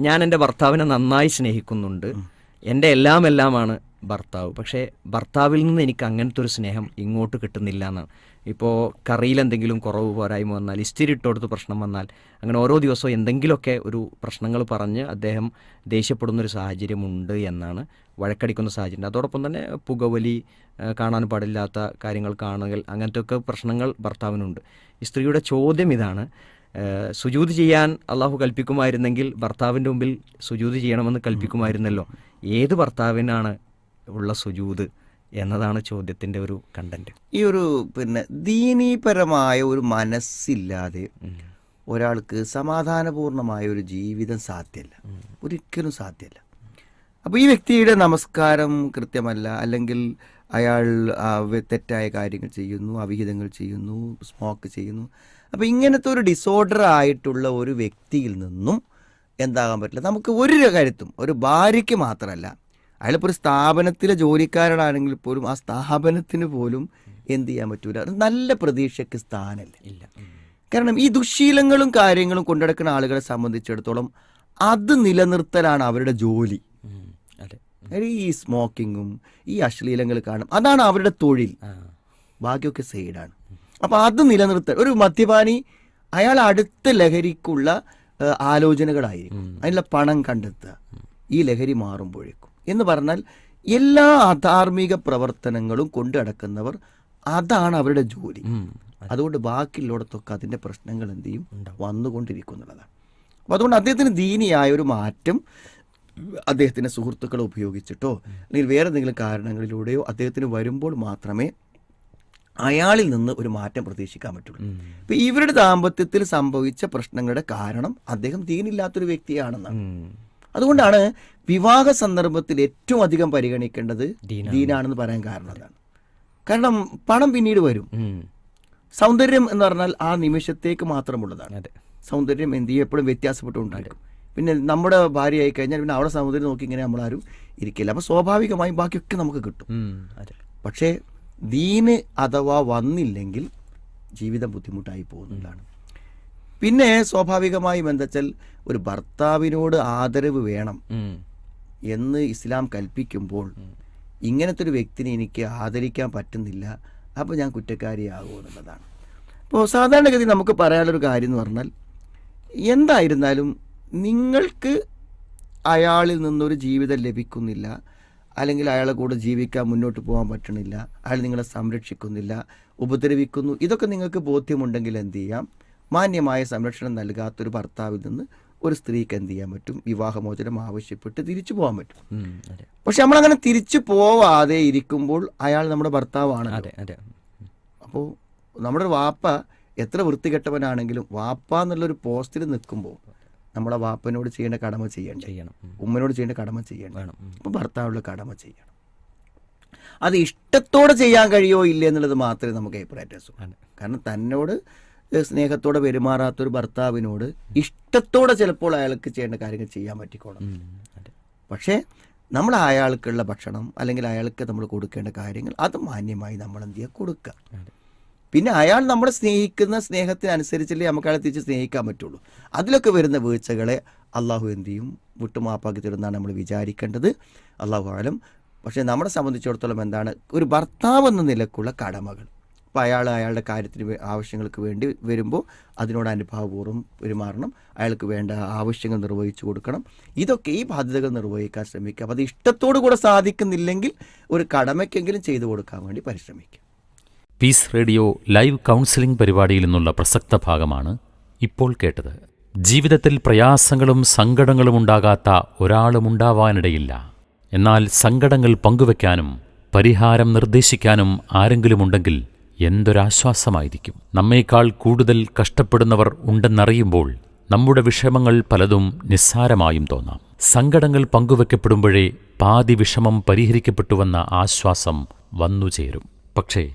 ഞാൻ എന്റെ ഭർത്താവിനെ നന്നായി സ്നേഹിക്കുന്നുണ്ട്. എന്റെ എല്ലാം എല്ലാമാണ് ഭർത്താവ്. പക്ഷേ ഭർത്താവിൽ നിന്ന് എനിക്ക് അങ്ങനത്തെ ഒരു സ്നേഹം ഇങ്ങോട്ട് കിട്ടുന്നില്ല എന്നാണ് ഇപ്പോൾ കറിയിൽ എന്തെങ്കിലും കുറവ് പോരായ്മ വന്നാൽ ഇസ്തിരി ഇട്ടുകൊടുത്ത് പ്രശ്നം വന്നാൽ അങ്ങനെ ഓരോ ദിവസവും എന്തെങ്കിലുമൊക്കെ ഒരു പ്രശ്നങ്ങൾ പറഞ്ഞ് അദ്ദേഹം ദേഷ്യപ്പെടുന്ന ഒരു സാഹചര്യമുണ്ട് എന്നാണ് വഴക്കടിക്കുന്ന സാഹചര്യം. അതോടൊപ്പം തന്നെ പുകവലി കാണാൻ പാടില്ലാത്ത കാര്യങ്ങൾ കാണുക അങ്ങനത്തെയൊക്കെ പ്രശ്നങ്ങൾ ഭർത്താവിനുണ്ട്. ഈ സ്ത്രീയുടെ ചോദ്യം ഇതാണ്. സുജൂത് ചെയ്യാൻ അള്ളാഹു കൽപ്പിക്കുമായിരുന്നെങ്കിൽ ഭർത്താവിന്റെ മുമ്പിൽ സുജൂത് ചെയ്യണമെന്ന് കൽപ്പിക്കുമായിരുന്നല്ലോ. ഏത് ഭർത്താവിനാണ് ഉള്ള സുജൂത് എന്നതാണ് ചോദ്യത്തിന്റെ ഒരു കണ്ടന്റ്. ഈ ഒരു പിന്നെ ദീനീപരമായ ഒരു മനസ്സില്ലാതെ ഒരാൾക്ക് സമാധാനപൂർണമായ ഒരു ജീവിതം സാധ്യമല്ല ഒരിക്കലും സാധ്യമല്ല അപ്പോൾ ഈ വ്യക്തിയുടെ നമസ്കാരം കൃത്യമല്ല. അല്ലെങ്കിൽ അയാൾ തെറ്റായ കാര്യങ്ങൾ ചെയ്യുന്നു അവിഹിതങ്ങൾ ചെയ്യുന്നു സ്മോക്ക് ചെയ്യുന്നു. അപ്പോൾ ഇങ്ങനത്തെ ഒരു ഡിസോർഡർ ആയിട്ടുള്ള ഒരു വ്യക്തിയിൽ നിന്നും എന്താകാൻ പറ്റില്ല. നമുക്ക് ഒരു കാര്യത്തും ഒരു ഭാര്യയ്ക്ക് മാത്രമല്ല അയാളിപ്പോൾ ഒരു സ്ഥാപനത്തിലെ ജോലിക്കാരനാണെങ്കിൽ പോലും ആ സ്ഥാപനത്തിന് പോലും എന്ത് ചെയ്യാൻ പറ്റൂല. അത് നല്ല പ്രതീക്ഷയ്ക്ക് സ്ഥാനമല്ല ഇല്ല. കാരണം ഈ ദുശീലങ്ങളും കാര്യങ്ങളും കൊണ്ടുനടക്കുന്ന ആളുകളെ സംബന്ധിച്ചിടത്തോളം അത് നിലനിർത്തലാണ് അവരുടെ ജോലി. അതെ. ഈ സ്മോക്കിങ്ങും ഈ അശ്ലീലങ്ങൾ കാണും അതാണ് അവരുടെ തൊഴിൽ. ബാക്കിയൊക്കെ സൈഡാണ്. അപ്പോൾ അത് നിലനിർത്ത ഒരു മദ്യപാനി അയാൾ അടുത്ത ലഹരിക്കുള്ള ആലോചനകളായിരിക്കും. അതിനുള്ള പണം കണ്ടെത്തുക. ഈ ലഹരി മാറുമ്പോഴേക്കും. എന്ന് പറഞ്ഞാൽ എല്ലാ അധാർമിക പ്രവർത്തനങ്ങളും കൊണ്ടു നടക്കുന്നവർ അതാണ് അവരുടെ ജോലി. അതുകൊണ്ട് ബാക്കിയുള്ളിടത്തൊക്കെ അതിന്റെ പ്രശ്നങ്ങൾ എന്ത് ചെയ്യും? വന്നുകൊണ്ടിരിക്കുന്നുള്ളതാണ് അപ്പോൾ അതുകൊണ്ട് അദ്ദേഹത്തിന് ദീനിയായ ഒരു മാറ്റം അദ്ദേഹത്തിന്റെ സുഹൃത്തുക്കളെ ഉപയോഗിച്ചിട്ടോ അല്ലെങ്കിൽ വേറെ എന്തെങ്കിലും കാരണങ്ങളിലൂടെയോ അദ്ദേഹത്തിന് വരുമ്പോൾ മാത്രമേ അയാളിൽ നിന്ന് ഒരു മാറ്റം പ്രതീക്ഷിക്കാൻ പറ്റുള്ളൂ. ഇപ്പം ഇവരുടെ ദാമ്പത്യത്തിൽ സംഭവിച്ച പ്രശ്നങ്ങളുടെ കാരണം അദ്ദേഹം ദീനില്ലാത്തൊരു വ്യക്തിയാണെന്നാണ്. അതുകൊണ്ടാണ് വിവാഹ സന്ദർഭത്തിൽ ഏറ്റവും അധികം പരിഗണിക്കേണ്ടത് ദീനാണ്. ദീനാണെന്ന് പറയാൻ കാരണം അതാണ്. കാരണം പണം പിന്നീട് വരും. സൗന്ദര്യം എന്ന് പറഞ്ഞാൽ ആ നിമിഷത്തേക്ക് മാത്രമുള്ളതാണ്. സൗന്ദര്യം എന്ത് ചെയ്യും എപ്പോഴും വ്യത്യാസപ്പെട്ടുകൊണ്ടായിരിക്കും പിന്നെ നമ്മുടെ ഭാര്യ ആയി കഴിഞ്ഞാൽ പിന്നെ അവിടെ സൗന്ദര്യം നോക്കി ഇങ്ങനെ നമ്മളാരും ഇരിക്കില്ല. അപ്പൊ സ്വാഭാവികമായും ബാക്കിയൊക്കെ നമുക്ക് കിട്ടും. പക്ഷേ ദീന് അഥവാ വന്നില്ലെങ്കിൽ ജീവിതം ബുദ്ധിമുട്ടായി പോകുന്നതാണ്. പിന്നെ സ്വാഭാവികമായി എന്താച്ചാൽ ഒരു ഭർത്താവിനോട് ആദരവ് വേണം എന്ന് ഇസ്ലാം കൽപ്പിക്കുമ്പോൾ ഇങ്ങനത്തെ ഒരു വ്യക്തിനെ എനിക്ക് ആദരിക്കാൻ പറ്റുന്നില്ല അപ്പോൾ ഞാൻ കുറ്റക്കാരിയാകുമോ എന്നുള്ളതാണ്. അപ്പോൾ സാധാരണഗതി നമുക്ക് പറയാനുള്ളൊരു കാര്യം എന്ന് പറഞ്ഞാൽ എന്തായിരുന്നാലും നിങ്ങൾക്ക് അയാളിൽ നിന്നൊരു ജീവിതം ലഭിക്കുന്നില്ല അല്ലെങ്കിൽ അയാളെ കൂടെ ജീവിക്കാൻ മുന്നോട്ട് പോകാൻ പറ്റണില്ല. അയാൾ നിങ്ങളെ സംരക്ഷിക്കുന്നില്ല. ഉപദ്രവിക്കുന്നു. ഇതൊക്കെ നിങ്ങൾക്ക് ബോധ്യമുണ്ടെങ്കിൽ എന്ത് ചെയ്യാം? മാന്യമായ സംരക്ഷണം നൽകാത്തൊരു ഭർത്താവിൽ നിന്ന് ഒരു സ്ത്രീക്ക് എന്ത് ചെയ്യാൻ പറ്റും? വിവാഹമോചനം ആവശ്യപ്പെട്ട് തിരിച്ചു പോകാൻ പറ്റും. ഉം. നമ്മൾ പക്ഷെ നമ്മളങ്ങനെ തിരിച്ചു പോവാതെ ഇരിക്കുമ്പോൾ അയാൾ നമ്മുടെ ഭർത്താവാണ് അപ്പോൾ നമ്മുടെ വാപ്പ എത്ര വൃത്തികെട്ടവനാണെങ്കിലും വാപ്പ എന്നുള്ളൊരു പോസ്റ്റിൽ നിൽക്കുമ്പോൾ നമ്മളെ വാപ്പനോട് ചെയ്യേണ്ട കടമ ചെയ്യണം. ചെയ്യണം ഉമ്മനോട് ചെയ്യേണ്ട കടമ ചെയ്യണം വേണം. ഭർത്താവുള്ള കടമ ചെയ്യണം. അത് ഇഷ്ടത്തോടെ ചെയ്യാൻ കഴിയോ ഇല്ല എന്നുള്ളത് മാത്രമേ നമുക്ക് അഭിപ്രായം അതെ. കാരണം തന്നോട് സ്നേഹത്തോടെ പെരുമാറാത്തൊരു ഭർത്താവിനോട് ഇഷ്ടത്തോടെ ചിലപ്പോൾ അയാൾക്ക് ചെയ്യേണ്ട കാര്യങ്ങൾ ചെയ്യാൻ പറ്റിക്കോണം. പക്ഷേ നമ്മൾ അയാൾക്കുള്ള ഭക്ഷണം അല്ലെങ്കിൽ അയാൾക്ക് നമ്മൾ കൊടുക്കേണ്ട കാര്യങ്ങൾ അത് മാന്യമായി നമ്മൾ എന്ത് ചെയ്യുക? കൊടുക്കുക. പിന്നെ അയാൾ നമ്മളെ സ്നേഹിക്കുന്ന സ്നേഹത്തിനനുസരിച്ചല്ലേ നമുക്ക് അയാളെ തിരിച്ച് സ്നേഹിക്കാൻ പറ്റുള്ളൂ. അതിലൊക്കെ വരുന്ന വീഴ്ചകളെ അള്ളാഹു എന്ത് ചെയ്യും? വിട്ടുമാപ്പാക്കി തരുന്നതാണ് നമ്മൾ വിചാരിക്കേണ്ടത്. അള്ളാഹു ആലം പക്ഷേ നമ്മളെ സംബന്ധിച്ചിടത്തോളം എന്താണ്? ഒരു ഭർത്താവ് എന്ന നിലക്കുള്ള കടമകൾ. അപ്പോൾ അയാൾ അയാളുടെ കാര്യത്തിന് ആവശ്യങ്ങൾക്ക് വേണ്ടി വരുമ്പോൾ അതിനോട് അനുഭാവപൂർവം പെരുമാറണം. അയാൾക്ക് വേണ്ട ആവശ്യങ്ങൾ നിർവഹിച്ചു കൊടുക്കണം. ഇതൊക്കെ ഈ ബാധ്യതകൾ നിർവഹിക്കാൻ ശ്രമിക്കുക. അപ്പോൾ അത് ഇഷ്ടത്തോടു കൂടെ സാധിക്കുന്നില്ലെങ്കിൽ ഒരു കടമയ്ക്കെങ്കിലും ചെയ്തു കൊടുക്കാൻ വേണ്ടി പരിശ്രമിക്കുക. പീസ് റേഡിയോ ലൈവ് കൗൺസിലിംഗ് പരിപാടിയിൽ നിന്നുള്ള പ്രസക്ത ഭാഗമാണ് ഇപ്പോൾ കേട്ടത്. ജീവിതത്തിൽ പ്രയാസങ്ങളും സങ്കടങ്ങളും ഉണ്ടാകാത്ത ഒരാളുമുണ്ടാവാനിടയില്ല. എന്നാൽ സങ്കടങ്ങൾ പങ്കുവെക്കാനും പരിഹാരം നിർദ്ദേശിക്കാനും ആരെങ്കിലും ആരെങ്കിലുമുണ്ടെങ്കിൽ എന്തൊരാശ്വാസമായിരിക്കും? നമ്മേക്കാൾ കൂടുതൽ കഷ്ടപ്പെടുന്നവർ ഉണ്ടെന്നറിയുമ്പോൾ നമ്മുടെ വിഷമങ്ങൾ പലതും നിസ്സാരമായും തോന്നാം. സങ്കടങ്ങൾ പങ്കുവെക്കപ്പെടുമ്പോഴേ പാതി വിഷമം പരിഹരിക്കപ്പെട്ടുവെന്ന ആശ്വാസം വന്നുചേരും. പക്ഷേ